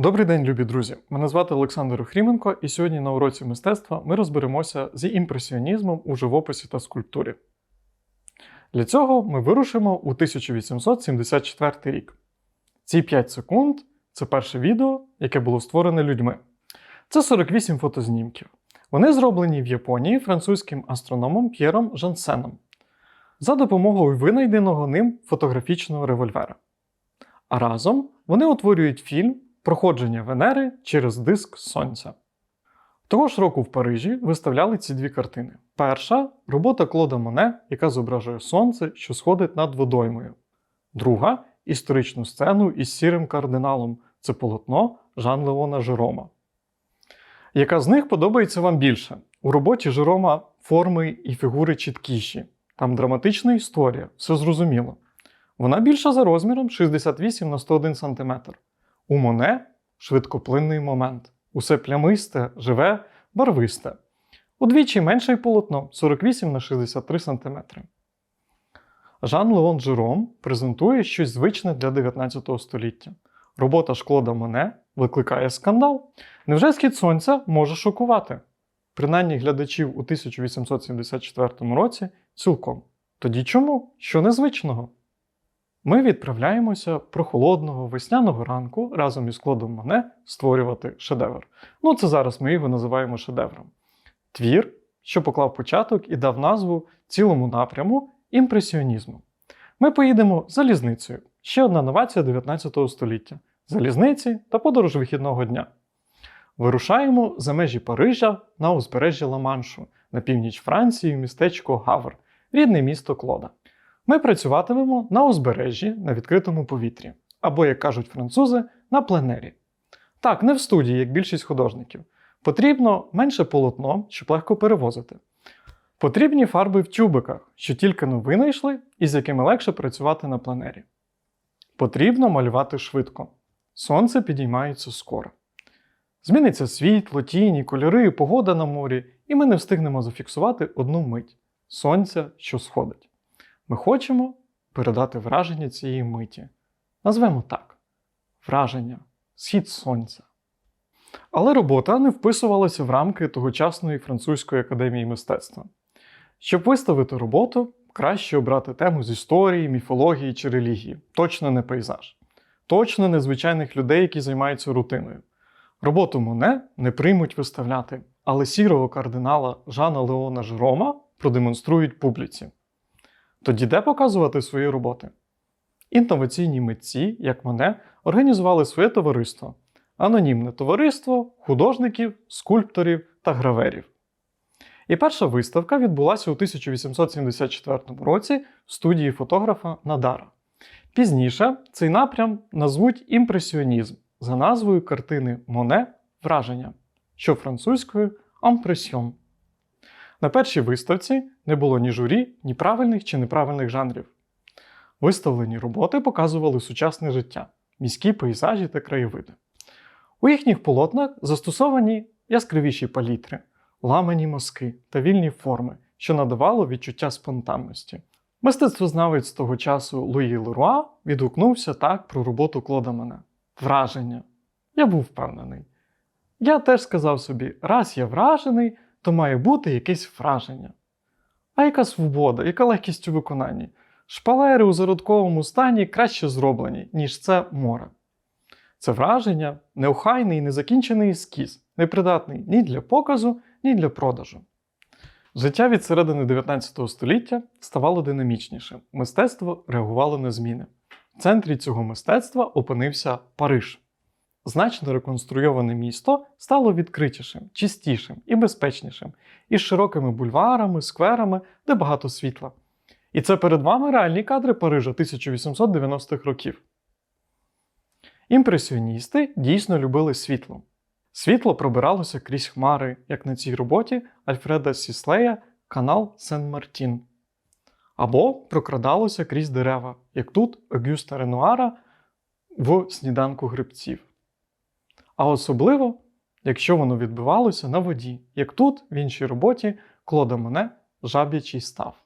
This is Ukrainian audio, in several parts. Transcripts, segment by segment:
Добрий день, любі друзі! Мене звати Олександр Охріменко, і сьогодні на уроці мистецтва ми розберемося з імпресіонізмом у живописі та скульптурі. Для цього ми вирушимо у 1874 рік. Ці 5 секунд це перше відео, яке було створене людьми. Це 48 фотознімків. Вони зроблені в Японії французьким астрономом П'єром Жансеном за допомогою винайденого ним фотографічного револьвера. А разом вони утворюють фільм Проходження Венери через диск Сонця. Того ж року в Парижі виставляли ці дві картини. Перша робота Клода Моне, яка зображує сонце, що сходить над водоймою. Друга історичну сцену із сірим кардиналом це полотно Жан Леона Жерома. Яка з них подобається вам більше? У роботі Жерома форми і фігури чіткіші. Там драматична історія, все зрозуміло. Вона більша за розміром 68 на 101 см. У Моне швидкоплинний момент. Усе плямисте, живе, барвисте. Удвічі менше й полотно 48 на 63 см. Жан Леон Жером презентує щось звичне для 19 століття. Робота Шклода Моне викликає скандал. Невже схід сонця може шокувати? Принаймні глядачів у 1874 році цілком. Тоді чому? Що незвичного? Ми відправляємося прохолодного весняного ранку разом із Клодом Моне створювати шедевр. Ну, це зараз ми його називаємо шедевром. Твір, що поклав початок і дав назву цілому напряму імпресіонізму. Ми поїдемо залізницею. Ще одна новація 19 століття залізниці та подорож вихідного дня. Вирушаємо за межі Парижа на узбережжя Ла-Маншу, на північ Франції, містечко Гавр, рідне місто Клода. Ми працюватимемо на узбережжі на відкритому повітрі, або, як кажуть французи, на пленері. Так, не в студії, як більшість художників. Потрібно менше полотно, щоб легко перевозити. Потрібні фарби в тюбиках, що тільки но винайшли і з якими легше працювати на пленері. Потрібно малювати швидко. Сонце підіймається скоро. Зміниться світло, тіні, кольори, погода на морі, і ми не встигнемо зафіксувати одну мить сонця, що сходить. Ми хочемо передати враження цієї миті. Назвемо так: враження, схід сонця. Але робота не вписувалася в рамки тогочасної французької академії мистецтва. Щоб виставити роботу, краще обрати тему з історії, міфології чи релігії, точно не пейзаж, точно не звичайних людей, які займаються рутиною. Роботу Моне не приймуть виставляти, але сірого кардинала Жана Леона Жерома продемонструють публіці. Тоді де показувати свої роботи? Інноваційні митці, як мене, організували своє товариство, анонімне товариство художників, скульпторів та граверів. І перша виставка відбулася у 1874 році в студії фотографа Надара. Пізніше цей напрям назвуть імпресіонізм за назвою картини Моне Враження, що французькою «Ампресьйон». На першій виставці не було ні журі, ні правильних чи неправильних жанрів. Виставлені роботи показували сучасне життя, міські пейзажі та краєвиди. У їхніх полотнах застосовані яскравіші палітри, ламані мазки та вільні форми, що надавало відчуття спонтанності. Мистецтвознавець того часу Луї Леруа відгукнувся так про роботу Клода Мене. Враження. Я був впевнений. Я теж сказав собі, раз я вражений, то має бути якесь враження. А яка свобода, яка легкість у виконанні? Шпалери у зародковому стані краще зроблені, ніж це море. Це враження, неохайний і незакінчений ескіз, непридатний ні для показу, ні для продажу. Життя від середини 19 століття ставало динамічнішим, мистецтво реагувало на зміни. В центрі цього мистецтва опинився Париж. Значно реконструйоване місто стало відкритішим, чистішим і безпечнішим, із широкими бульварами, скверами, де багато світла. І це перед вами реальні кадри Парижа 1890-х років. Імпресіоністи дійсно любили світло. Світло пробиралося крізь хмари, як на цій роботі Альфреда Сіслея Канал Сен-Мартін. Або прокрадалося крізь дерева, як тут Огюста Ренуара в сніданку грибців. А особливо, якщо воно відбувалося на воді, як тут, в іншій роботі, Клода Моне жаб'ячий став.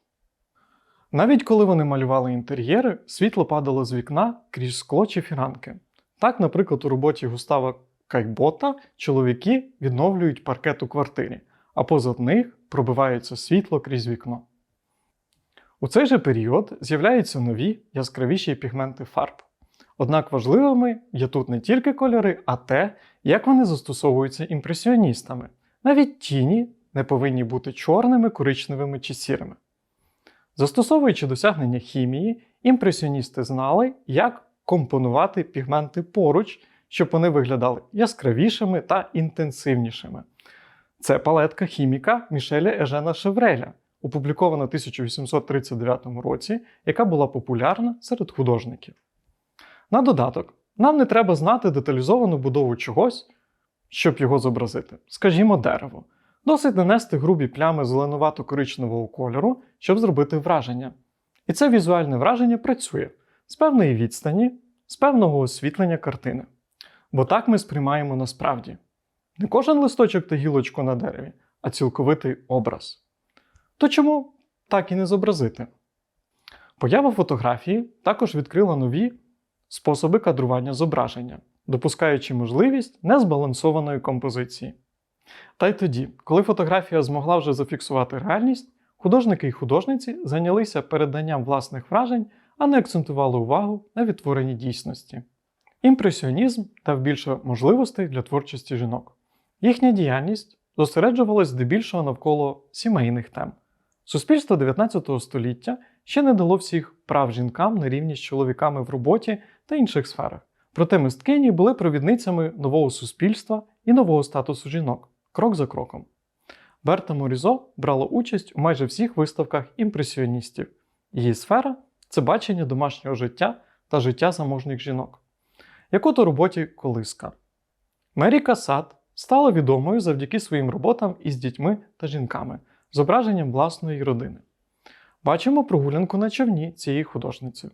Навіть коли вони малювали інтер'єри, світло падало з вікна крізь скло чи фіранки. Так, наприклад, у роботі Густава Кайбота чоловіки відновлюють паркет у квартирі, а позад них пробивається світло крізь вікно. У цей же період з'являються нові яскравіші пігменти фарб. Однак важливими є тут не тільки кольори, а те, як вони застосовуються імпресіоністами. Навіть тіні не повинні бути чорними, коричневими чи сірими. Застосовуючи досягнення хімії, імпресіоністи знали, як компонувати пігменти поруч, щоб вони виглядали яскравішими та інтенсивнішими. Це палетка хіміка Мішеля Ежена Шевреля, опублікована в 1839 році, яка була популярна серед художників. На додаток, нам не треба знати деталізовану будову чогось, щоб його зобразити. Скажімо, дерево. Досить нанести грубі плями зеленувато-коричневого кольору, щоб зробити враження. І це візуальне враження працює з певної відстані, з певного освітлення картини. Бо так ми сприймаємо насправді не кожен листочок та гілочку на дереві, а цілковитий образ. То чому так і не зобразити? Поява фотографії також відкрила нові способи кадрування зображення, допускаючи можливість незбалансованої композиції. Та й тоді, коли фотографія змогла вже зафіксувати реальність, художники і художниці зайнялися переданням власних вражень, а не акцентували увагу на відтворенні дійсності. Імпресіонізм дав більше можливостей для творчості жінок. Їхня діяльність зосереджувалась здебільшого навколо сімейних тем. Суспільство 19 століття ще не дало всіх прав жінкам на рівні з чоловіками в роботі та інших сферах. Проте мисткині були провідницями нового суспільства і нового статусу жінок, крок за кроком. Берта Морізо брала участь у майже всіх виставках імпресіоністів. Її сфера це бачення домашнього життя та життя заможних жінок. Як от у роботі Колиска. Мері Касат стала відомою завдяки своїм роботам із дітьми та жінками, зображенням власної родини. Бачимо прогулянку на човні цієї художниці.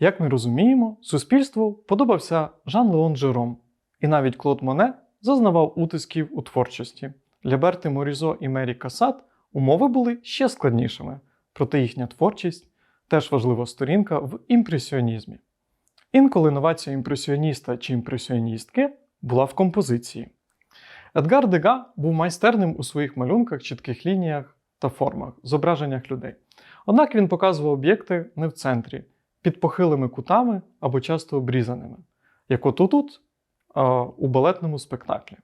Як ми розуміємо, суспільству подобався Жан Леон Жером, і навіть Клод Моне зазнавав утисків у творчості. Для Берти Морізо і Мері Касат умови були ще складнішими, проте їхня творчість теж важлива сторінка в імпресіонізмі. Інколи новація імпресіоніста чи імпресіоністки була в композиції. Едгар Дега був майстерним у своїх малюнках, чітких лініях та формах, зображеннях людей. Однак він показував об'єкти не в центрі, під похилими кутами або часто обрізаними, як от тут у балетному спектаклі.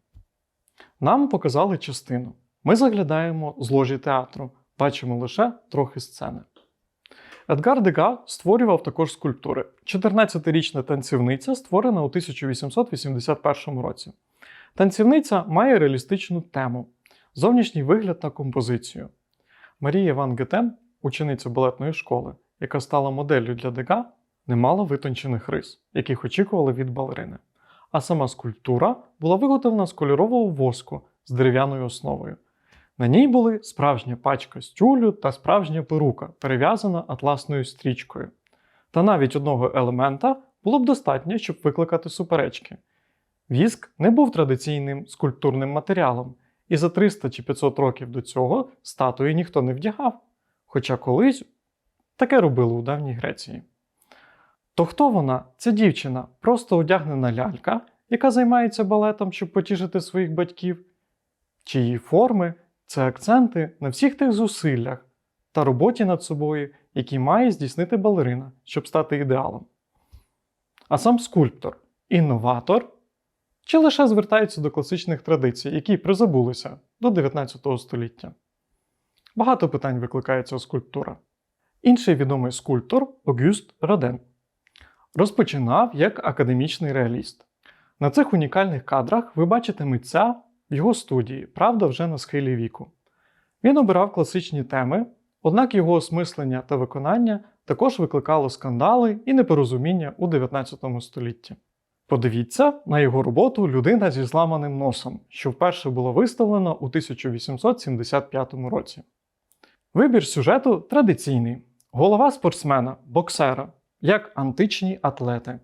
Нам показали частину. Ми заглядаємо з ложі театру, бачимо лише трохи сцени. Едгар Дега створював також скульптури. 14-річна танцівниця створена у 1881 році. Танцівниця має реалістичну тему, зовнішній вигляд та композицію. Марія Ван Гетен, учениця балетної школи, яка стала моделлю для Дега, не мала витончених рис, яких очікували від балерини. А сама скульптура була виготовлена з кольорового воску з дерев'яною основою. На ній були справжня пачка з тюлю та справжня перука, перев'язана атласною стрічкою. Та навіть одного елемента було б достатньо, щоб викликати суперечки. Віск не був традиційним скульптурним матеріалом, і за 300 чи 500 років до цього статуї ніхто не вдягав. Хоча колись таке робили у давній Греції. То хто вона? Ця дівчина, просто одягнена лялька, яка займається балетом, щоб потішити своїх батьків, чи її форми це акценти на всіх тих зусиллях та роботі над собою, які має здійснити балерина, щоб стати ідеалом. А сам скульптор інноватор чи лише звертається до класичних традицій, які призабулися до 19 століття. Багато питань викликає ця скульптура. Інший відомий скульптор Огюст Роден розпочинав як академічний реаліст. На цих унікальних кадрах ви бачите митця в його студії, правда, вже на схилі віку. Він обирав класичні теми, однак його осмислення та виконання також викликало скандали і непорозуміння у 19 столітті. Подивіться на його роботу Людина зі зламаним носом, що вперше було виставлено у 1875 році. Вибір сюжету традиційний: голова спортсмена, боксера, як античні атлети.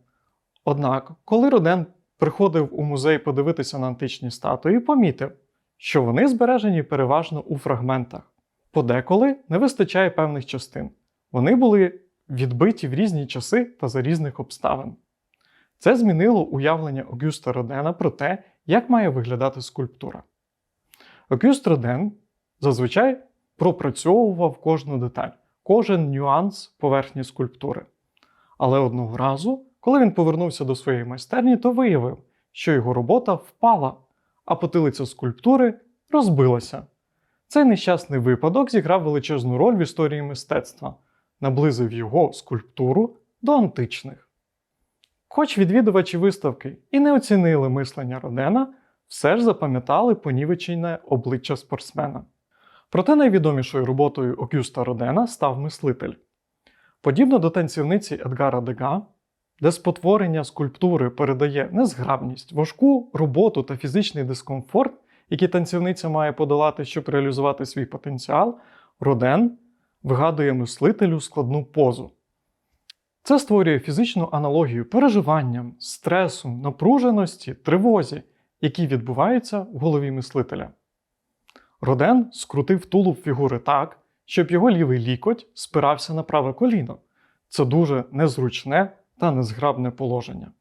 Однак, коли Роден приходив у музей подивитися на античні статуї, помітив, що вони збережені переважно у фрагментах. Подеколи не вистачає певних частин. Вони були відбиті в різні часи та за різних обставин. Це змінило уявлення Огюста Родена про те, як має виглядати скульптура. Огюст Роден зазвичай пропрацьовував кожну деталь, кожен нюанс поверхні скульптури. Але одного разу, коли він повернувся до своєї майстерні, то виявив, що його робота впала, а потилиця скульптури розбилася. Цей нещасний випадок зіграв величезну роль в історії мистецтва, наблизив його скульптуру до античних. Хоч відвідувачі виставки і не оцінили мислення Родена, все ж запам'ятали понівечене обличчя спортсмена. Проте найвідомішою роботою Окюста Родена став мислитель. Подібно до танцівниці Едгара Дега, де спотворення скульптури передає незграбність, важку роботу та фізичний дискомфорт, які танцівниця має подолати, щоб реалізувати свій потенціал, Роден вигадує мислителю складну позу. Це створює фізичну аналогію переживанням, стресу, напруженості, тривозі, які відбуваються в голові мислителя. Роден скрутив тулуб фігури так, щоб його лівий лікоть спирався на праве коліно. Це дуже незручне та незграбне положення.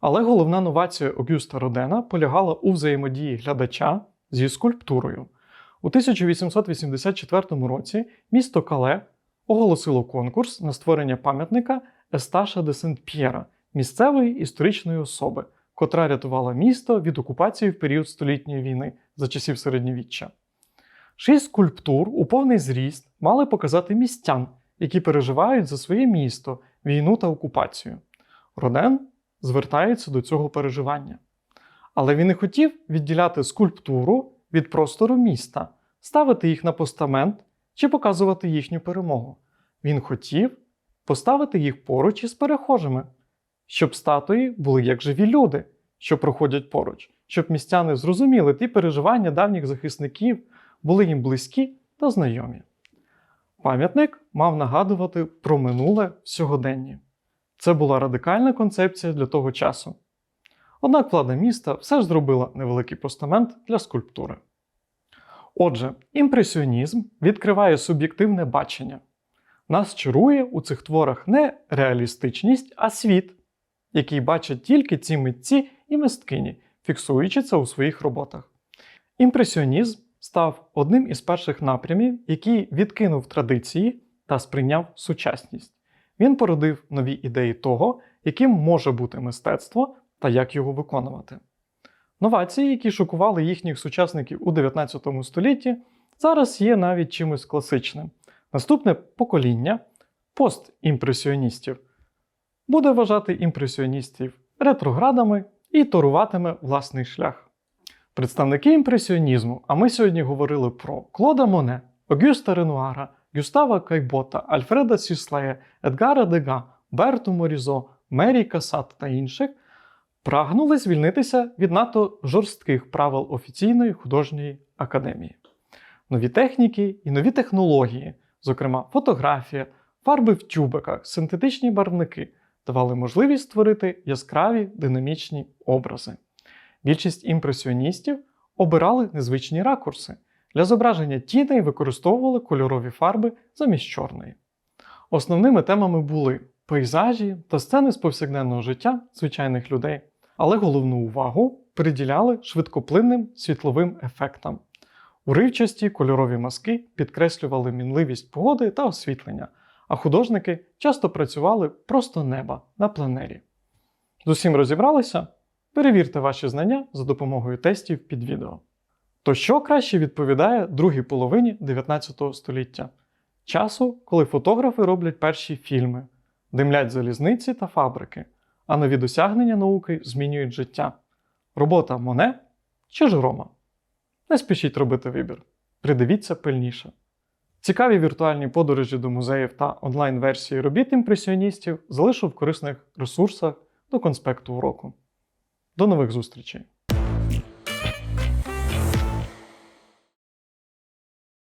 Але головна новація Огюста Родена полягала у взаємодії глядача зі скульптурою. У 1884 році місто Кале оголосило конкурс на створення пам'ятника Есташа де Сент-П'єра, місцевої історичної особи, котра рятувала місто від окупації в період столітньої війни за часів середньовіччя. Шість скульптур у повний зріст мали показати містян, які переживають за своє місто, війну та окупацію. Роден звертається до цього переживання. Але він не хотів відділяти скульптуру від простору міста, ставити їх на постамент чи показувати їхню перемогу. Він хотів поставити їх поруч із перехожими, щоб статуї були як живі люди, що проходять поруч, щоб містяни зрозуміли ті переживання давніх захисників, були їм близькі та знайомі. Пам'ятник мав нагадувати про минуле в сьогоденні. Це була радикальна концепція для того часу. Однак влада міста все ж зробила невеликий постамент для скульптури. Отже, імпресіонізм відкриває суб'єктивне бачення. Нас чарує у цих творах не реалістичність, а світ, який бачать тільки ці митці і мисткині, фіксуючи це у своїх роботах. Імпресіонізм став одним із перших напрямів, який відкинув традиції та сприйняв сучасність. Він породив нові ідеї того, яким може бути мистецтво та як його виконувати. Новації, які шокували їхніх сучасників у 19 столітті, зараз є навіть чимось класичним. Наступне покоління постімпресіоністів буде вважати імпресіоністів ретроградами і торуватиме власний шлях. Представники імпресіонізму, а ми сьогодні говорили про Клода Моне, Огюста Ренуара, Гюстава Кайбота, Альфреда Сіслея, Едгара Дега, Берту Морізо, Мері Касат та інших, прагнули звільнитися від надто жорстких правил офіційної художньої академії. Нові техніки і нові технології, зокрема фотографія, фарби в тюбиках, синтетичні барвники, давали можливість створити яскраві динамічні образи. Більшість імпресіоністів обирали незвичні ракурси. Для зображення тіней використовували кольорові фарби замість чорної. Основними темами були пейзажі та сцени з повсякденного життя звичайних людей, але головну увагу приділяли швидкоплинним світловим ефектам. Уривчасті кольорові маски підкреслювали мінливість погоди та освітлення, а художники часто працювали просто неба на пленері. З усім розібралися? Перевірте ваші знання за допомогою тестів під відео. То що краще відповідає другій половині 19 століття? Часу, коли фотографи роблять перші фільми, димлять залізниці та фабрики, а нові досягнення науки змінюють життя. Робота Моне чи Жорома? Не спішіть робити вибір. Придивіться пильніше. Цікаві віртуальні подорожі до музеїв та онлайн-версії робіт імпресіоністів залишу в корисних ресурсах до конспекту уроку. До нових зустрічей!